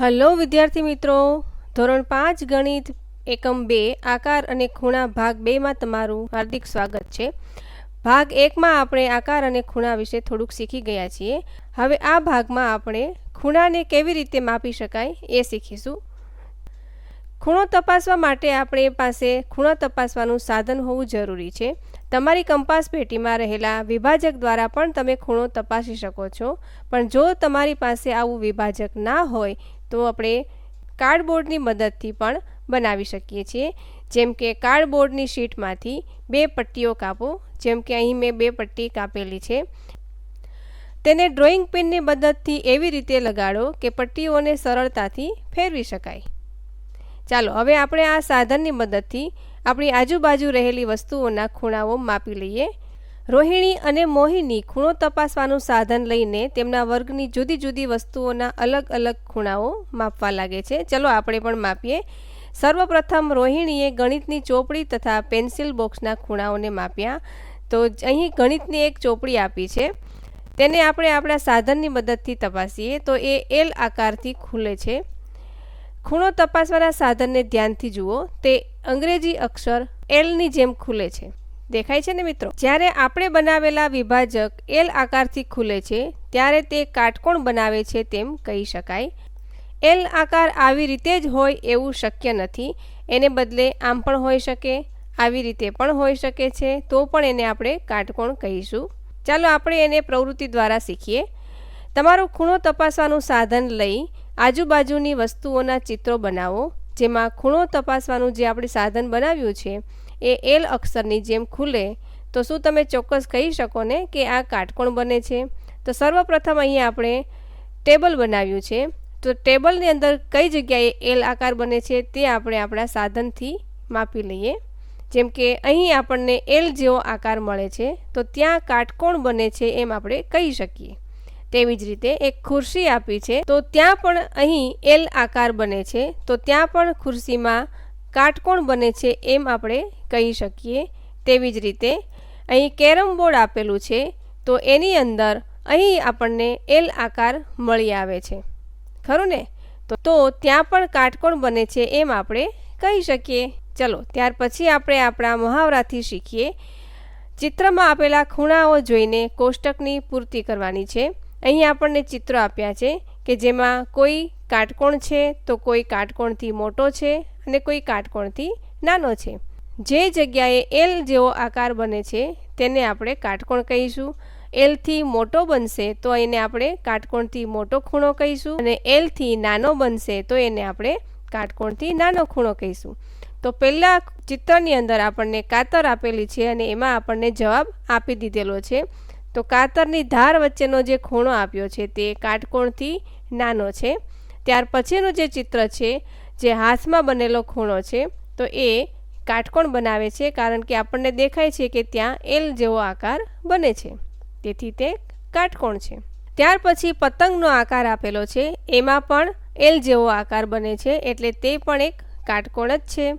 Hello વિદ્યાર્થી મિત્રો, ધોરણ પાંચ ગણિત એકમ બે, આકાર અને ખૂણા ભાગ બેમાં તમારું હાર્દિક સ્વાગત છે. ભાગ એકમાં આપણે આકાર અને ખૂણા વિશે થોડુંક શીખી ગયા છીએ. હવે આ ભાગમાં આપણે ખૂણાને કેવી રીતે માપી શકાય એ શીખીશું. ખૂણો તપાસવા માટે આપણે પાસે ખૂણો તપાસવાનું સાધન હોવું જરૂરી છે. તમારી કંપાસ પેટીમાં રહેલા વિભાજક દ્વારા પણ તમે ખૂણો તપાસી શકો છો. પણ જો તમારી પાસે આવું વિભાજક ના હોય તો આપણે કાર્ડબોર્ડની મદદથી પણ બનાવી શકીએ છીએ. જેમ કે કાર્ડબોર્ડની શીટમાંથી બે પટ્ટીઓ કાપો. જેમ કે અહીં મેં બે પટ્ટી કાપેલી છે. તેને ડ્રોઈંગ પિનની મદદથી એવી રીતે લગાડો કે પટ્ટીઓને સરળતાથી ફેરવી શકાય. ચાલો, હવે આપણે આ સાધનની મદદથી આપણી આજુબાજુ રહેલી વસ્તુઓના ખૂણાઓ માપી લઈએ. રોહિણી અને મોહિની ખૂણો તપાસવાનું સાધન લઈને તેમના વર્ગની જુદી જુદી વસ્તુઓના અલગ અલગ ખૂણાઓ માપવા લાગે છે. ચલો આપણે પણ માપીએ. સર્વપ્રથમ રોહિણીએ ગણિતની ચોપડી તથા પેન્સિલ બોક્સના ખૂણાઓને માપ્યા. તો અહીં ગણિતની એક ચોપડી આપી છે. તેને આપણે આપણા સાધનની મદદથી તપાસીએ. તો એ એલ આકારથી ખુલે છે. ખૂણો તપાસવાના સાધનને ધ્યાનથી જુઓ. તે અંગ્રેજી અક્ષર એલની જેમ ખુલે છે. દેખાય છે ને મિત્રો? જ્યારે આપણે બનાવેલા વિભાજક એલ આકારથી ખુલે છે, ત્યારે તે કાટકોણ બનાવે છે તેમ કહી શકાય. એલ આકાર આવી રીતે જ હોય એવું શક્ય નથી. એને બદલે આમ પણ હોઈ શકે, આવી રીતે પણ હોઈ શકે છે, તો પણ એને આપણે કાટકોણ કહીશું. ચાલો આપણે એને પ્રવૃત્તિ દ્વારા શીખીએ. તમારો ખૂણો તપાસવાનું સાધન લઈ આજુબાજુની વસ્તુઓના ચિત્રો બનાવો, જેમાં ખૂણો તપાસવાનું જે આપણે સાધન બનાવ્યું છે એ એલ અક્ષરની જેમ ખુલે, તો શું તમે ચોક્કસ કહી શકો ને કે આ કાટકોણ બને છે? તો સર્વપ્રથમ અહીં આપણે ટેબલ બનાવ્યું છે. તો ટેબલની અંદર કઈ જગ્યાએ એલ આકાર બને છે તે આપણે આપણા સાધનથી માપી લઈએ. જેમ કે અહીં આપણને એલ જેવો આકાર મળે છે, તો ત્યાં કાટકોણ બને છે એમ આપણે કહી શકીએ. તેવી જ રીતે એક ખુરશી આપી છે, તો ત્યાં પણ અહીં એલ આકાર બને છે, તો ત્યાં પણ ખુરશીમાં કાટકોણ બને છે એમ આપણે કહી શકીએ તેવી જ રીતે અહીં કેરમ બોર્ડ આપેલું છે, તો એની અંદર અહીં આપણને એલ આકાર મળી આવે છે. ખરું ને? તો ત્યાં પણ કાટકોણ બને છે એમ આપણે કહી શકીએ. ચલો, ત્યાર પછી આપણે આપણા મહાવરાથી શીખીએ. ચિત્રમાં આપેલા ખૂણાઓ જોઈને કોષ્ટકની પૂર્તિ કરવાની છે. અહીં આપણને ચિત્રો આપ્યા છે કે જેમાં કોઈ કાટકોણ છે, તો કોઈ કાટકોણથી મોટો છે અને કોઈ કાટકોણથી નાનો છે. જે જગ્યાએ એલ જેવો આકાર બને છે, તેને આપણે કાટકોણ કહીશું. એલથી મોટો બનશે તો એને આપણે કાટકોણથી મોટો ખૂણો કહીશું અને એલથી નાનો બનશે તો એને આપણે કાટકોણથી નાનો ખૂણો કહીશું. તો પહેલાં ચિત્રની અંદર આપણને કાતર આપેલી છે અને એમાં આપણને જવાબ આપી દીધેલો છે. તો કાતરની ધાર વચ્ચેનો જે ખૂણો આપ્યો છે તે કાટકોણથી નાનો છે. ત્યાર પછીનું જે ચિત્ર છે જે હાથમાં બનેલો ખૂણો છે, તો એ કાટકોણ બનાવે છે કારણ કે આપણને દેખાય છે કે ત્યાં એલ જેવો આકાર બને છે. તેથી તે કાટકોણ છે. ત્યાર પછી પતંગનો આકાર આપેલો છે. એમાં પણ એલ જેવો આકાર બને છે એટલે તે પણ એક કાટકોણ જ છે.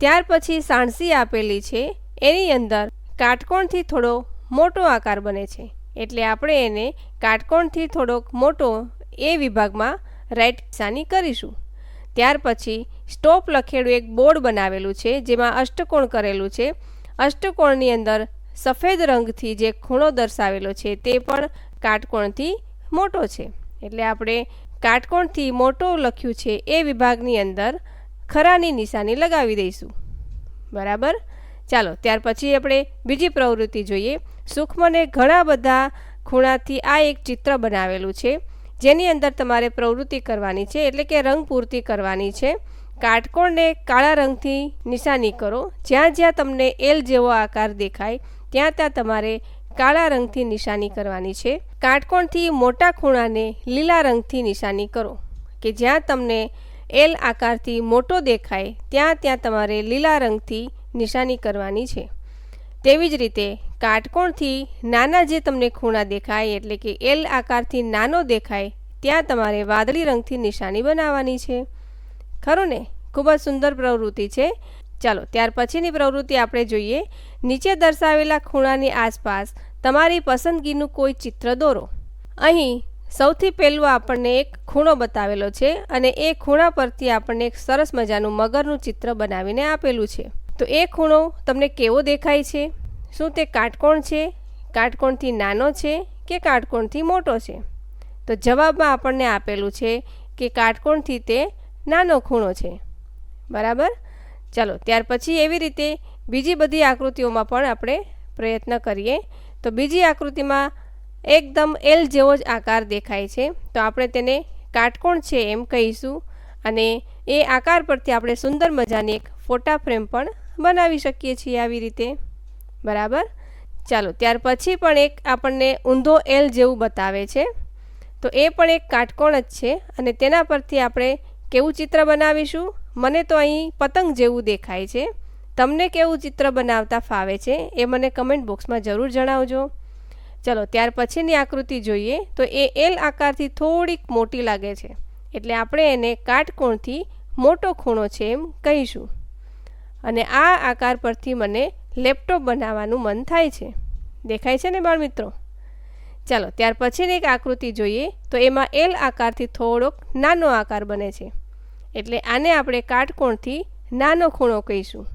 ત્યાર પછી સાણસી આપેલી છે. એની અંદર કાટકોણથી થોડો મોટો આકાર બને છે. એટલે આપણે એને કાટકોણથી થોડોક મોટો એ વિભાગમાં રાઈટ નિશાની કરીશું. ત્યાર પછી સ્ટોપ લખેલું એક બોર્ડ બનાવેલું છે, જેમાં અષ્ટકોણ કરેલું છે. અષ્ટકોણની અંદર સફેદ રંગથી જે ખૂણો દર્શાવેલો છે, તે પણ કાટકોણથી મોટો છે. એટલે આપણે કાટકોણથી મોટો લખ્યું છે એ વિભાગની અંદર ખરાની નિશાની લગાવી દઈશું. બરાબર? ચાલો, ત્યાર પછી આપણે બીજી પ્રવૃત્તિ જોઈએ. સૂક્ષ્મને ઘણા બધા ખૂણાથી આ એક ચિત્ર બનાવેલું છે. જેની અંદર તમારે પ્રવૃત્તિ કરવાની છે, એટલે કે રંગ પૂર્તિ કરવાની છે. કાટકોણને કાળા રંગથી નિશાની કરો. જ્યાં જ્યાં તમને એલ જેવો આકાર દેખાય, ત્યાં ત્યાં તમારે કાળા રંગથી નિશાની કરવાની છે. કાટકોણથી મોટા ખૂણાને લીલા રંગથી નિશાની કરો, કે જ્યાં તમને એલ આકારથી મોટો દેખાય, ત્યાં ત્યાં તમારે લીલા રંગથી નિશાની કરવાની છે. તેવી જ રીતે કાટકોણથી નાના જે તમને ખૂણા દેખાય, એટલે કે એલ આકારથી નાનો દેખાય, ત્યાં તમારે વાદળી રંગથી નિશાની બનાવવાની છે. ખરું ને? ખૂબ જ સુંદર પ્રવૃત્તિ છે. ચાલો, ત્યાર પછીની પ્રવૃત્તિ આપણે જોઈએ. નીચે દર્શાવેલા ખૂણાની આસપાસ તમારી પસંદગીનું કોઈ ચિત્ર દોરો. અહીં સૌથી પહેલું આપણને એક ખૂણો બતાવેલો છે અને એ ખૂણા પરથી આપણને એક સરસ મજાનું મગરનું ચિત્ર બનાવીને આપેલું છે. તો એ ખૂણો તમને કેવો દેખાય છે? શું તે કાટકોણ છે? કાટકોણથી નાનો છે કે કાટકોણથી મોટો છે? તો જવાબમાં આપણને આપેલું છે કે કાટકોણથી તે નાનો ખૂણો છે. બરાબર? ચાલો, ત્યાર પછી એવી રીતે બીજી બધી આકૃતિઓમાં પણ આપણે પ્રયત્ન કરીએ. તો બીજી આકૃતિમાં એકદમ એલ જેવો જ આકાર દેખાય છે. તો આપણે તેને કાટકોણ છે એમ કહીશું. અને એ આકાર પરથી આપણે સુંદર મજાની એક ફોટા ફ્રેમ પણ બનાવી શકીએ છીએ આવી રીતે. બરાબર? ચાલો, ત્યાર પછી પણ એક આપણને ઊંધો એલ જેવું બતાવે છે. તો એ પણ એક કાટકોણ જ છે અને તેના પરથી આપણે કેવું ચિત્ર બનાવીશું? મને તો અહીં પતંગ જેવું દેખાય છે. તમને કેવું ચિત્ર બનાવતા ફાવે છે? એ મને કમેન્ટ બોક્સમાં જરૂર જણાવજો. ચલો, ત્યાર પછીની આકૃતિ જોઈએ. તો એ એલ આકારથી થોડીક મોટી લાગે છે. એટલે આપણે એને કાટકોણથી મોટો ખૂણો છે એમ કહીશું. અને આ આકાર પરથી મને લેપટોપ બનાવવાનું મન થાય છે. દેખાય છે ને બાળ મિત્રો ચાલો, ત્યાર પછીની એક આકૃતિ જોઈએ તો એમાં એલ આકારથી થોડોક નાનો આકાર બને છે. એટલે આને આપણે કાટકોણથી નાનો ખૂણો કહીશું.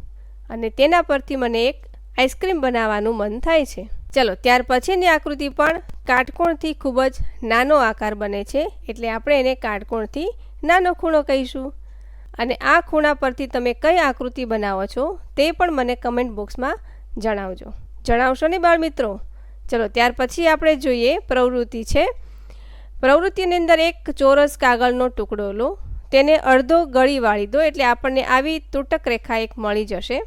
અને તેના પરથી મને એક આઈસ્ક્રીમ બનાવવાનું મન થાય છે. ચલો, ત્યાર પછીની આકૃતિ પણ કાટકોણથી ખૂબ જ નાનો આકાર બને છે. એટલે આપણે એને કાટકોણથી નાનો ખૂણો કહીશું. અને આ ખૂણા પરથી તમે કઈ આકૃતિ બનાવો છો તે પણ મને કમેન્ટ બોક્સમાં જણાવજો. જણાવશો ને બાળ મિત્રો ચલો, ત્યાર પછી આપણે જોઈએ પ્રવૃત્તિ છે. પ્રવૃત્તિની અંદર એક ચોરસ કાગળનો ટુકડો લો. તેને અડધો ગળી વાળી દો એટલે આપણને આવી તૂટક રેખા એક મળી જશે.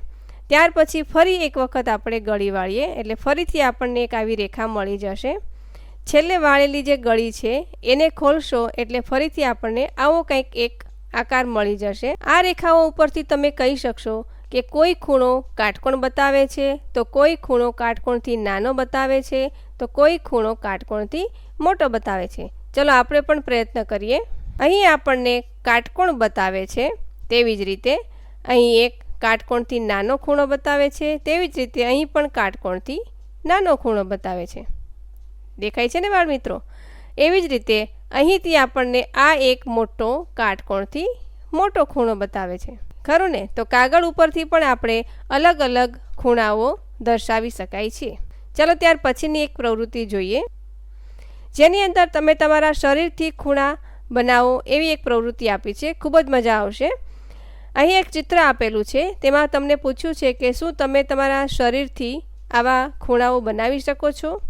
ત્યાર પછી ફરી એક વખત આપણે ગળી વાળીએ એટલે ફરીથી આપણને એક આવી રેખા મળી જશે. છેલ્લે વાળેલી જે ગળી છે, એને ખોલશો એટલે ફરીથી આપણને આવો કંઈક એક આકાર મળી જશે. આ રેખાઓ ઉપરથી તમે કહી શકશો કે કોઈ ખૂણો કાટકોણ બતાવે છે, તો કોઈ ખૂણો કાટકોણથી નાનો બતાવે છે, તો કોઈ ખૂણો કાટકોણથી મોટો બતાવે છે. ચલો આપણે પણ પ્રયત્ન કરીએ. અહીં આપણને કાટકોણ બતાવે છે તેવી જ રીતે અહીં એક કાટકોણથી નાનો ખૂણો બતાવે છે, તેવી જ રીતે અહીં પણ કાટકોણથી નાનો ખૂણો બતાવે છે. દેખાય છે ને બાળ મિત્રો? એવી જ રીતે અહીંથી આપણને આ એક મોટો કાટકોણથી મોટો ખૂણો બતાવે છે. ખરું ને? તો કાગળ ઉપરથી પણ આપણે અલગ અલગ ખૂણાઓ દર્શાવી શકાય છે ચાલો ત્યાર પછીની એક પ્રવૃત્તિ જોઈએ. જેની અંદર તમે તમારા શરીરથી ખૂણા બનાવો એવી એક પ્રવૃત્તિ આપી છે. ખૂબ જ મજા આવશે. અહીં એક ચિત્ર આપેલું છે. તેમાં તમને પૂછ્યું છે કે શું તમે તમારા શરીરથી આવા ખૂણાઓ બનાવી શકો છો?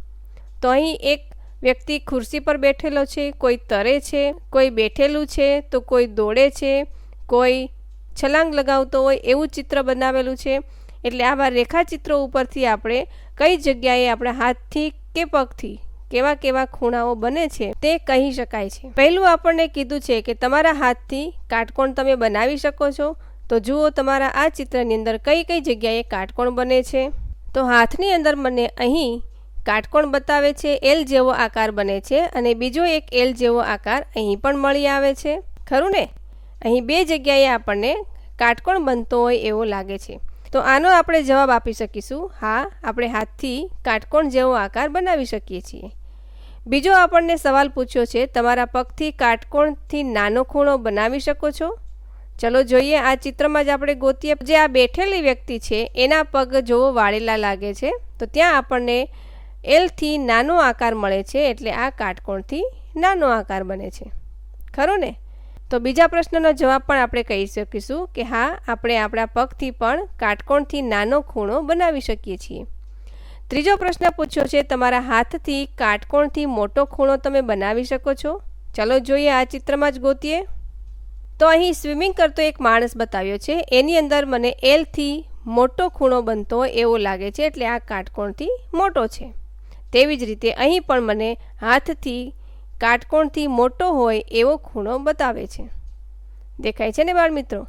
તો અહીં એક વ્યક્તિ ખુરશી પર બેઠેલો છે, કોઈ તરે છે, કોઈ બેઠેલું છે, તો કોઈ દોડે છે, કોઈ છલાંગ લગાવતો હોય એવું ચિત્ર બનાવેલું છે. એટલે આવા રેખાચિત્રો ઉપરથી આપણે કઈ જગ્યાએ આપણા હાથથી કે પગથી કેવા કેવા ખૂણાઓ બને છે તે કહી શકાય છે. પહેલું આપણને કીધું છે કે તમારા હાથથી કાટકોણ તમે બનાવી શકો છો. તો જુઓ તમારા આ ચિત્રની અંદર કઈ કઈ જગ્યાએ કાટકોણ બને છે. તો હાથની અંદર મને અહીં કાટકોણ બતાવે છે, એલ જેવો આકાર બને છે અને બીજો એક એલ જેવો આકાર અહીં પણ મળી આવે છે. ખરું ને? અહીં બે જગ્યાએ આપણને કાટકોણ બનતો હોય એવો લાગે છે. તો આનો આપણે જવાબ આપી શકીશું. હા, આપણે હાથથી કાટકોણ જેવો આકાર બનાવી શકીએ છીએ. બીજો આપણને સવાલ પૂછ્યો છે, તમારા પગથી કાટકોણથી નાનો ખૂણો બનાવી શકો છો? ચલો જોઈએ, આ ચિત્રમાં જ આપણે ગોતીએ. જે આ બેઠેલી વ્યક્તિ છે, એના પગ જોવો વાળેલા લાગે છે, તો ત્યાં આપણને એલથી નાનો આકાર મળે છે એટલે આ કાટકોણથી નાનો આકાર બને છે. ખરું ને? તો બીજા પ્રશ્નનો જવાબ પણ આપણે કહી શકીશું કે હા, આપણે આપણા પગથી પણ કાટકોણથી નાનો ખૂણો બનાવી શકીએ છીએ. ત્રીજો પ્રશ્ન પૂછ્યો છે, તમારા હાથથી કાટકોણથી મોટો ખૂણો તમે બનાવી શકો છો? ચલો જોઈએ આ ચિત્રમાં જ ગોતીએ. તો અહીં સ્વિમિંગ કરતો એક માણસ બતાવ્યો છે, એની અંદર મને એલથી મોટો ખૂણો બનતો એવો લાગે છે એટલે આ કાટકોણથી મોટો છે. તેવી જ રીતે અહીં પણ મને હાથથી કાટકોણથી મોટો હોય એવો ખૂણો બતાવે છે. દેખાય છે ને બાળ મિત્રો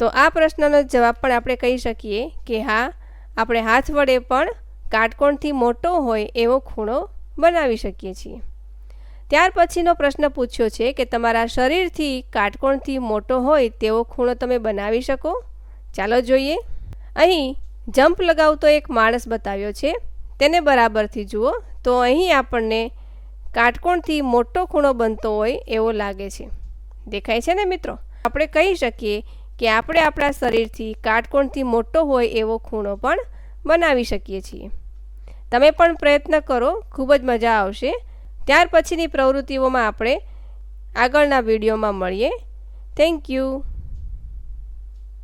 તો આ પ્રશ્નનો જવાબ પણ આપણે કહી શકીએ કે હા, આપણે હાથ વડે પણ કાટકોણથી મોટો હોય એવો ખૂણો બનાવી શકીએ છીએ. ત્યાર પછીનો પ્રશ્ન પૂછ્યો છે કે તમારા શરીરથી કાટકોણથી મોટો હોય તેવો ખૂણો તમે બનાવી શકો? ચાલો જોઈએ. અહીં જમ્પ લગાવતો એક માણસ બતાવ્યો છે. તેને બરાબરથી જુઓ. તો અહીં આપણને કાટકોણથી મોટો ખૂણો બનતો હોય એવો લાગે છે. દેખાય છે ને મિત્રો? આપણે કહી શકીએ કે આપણે આપણા શરીરથી કાટકોણથી મોટો હોય એવો ખૂણો પણ બનાવી શકીએ છીએ. તમે પણ પ્રયત્ન કરો, ખૂબ જ મજા આવશે. ત્યાર પછીની પ્રવૃત્તિઓમાં આપણે આગળના વિડીયોમાં મળીએ. Thank you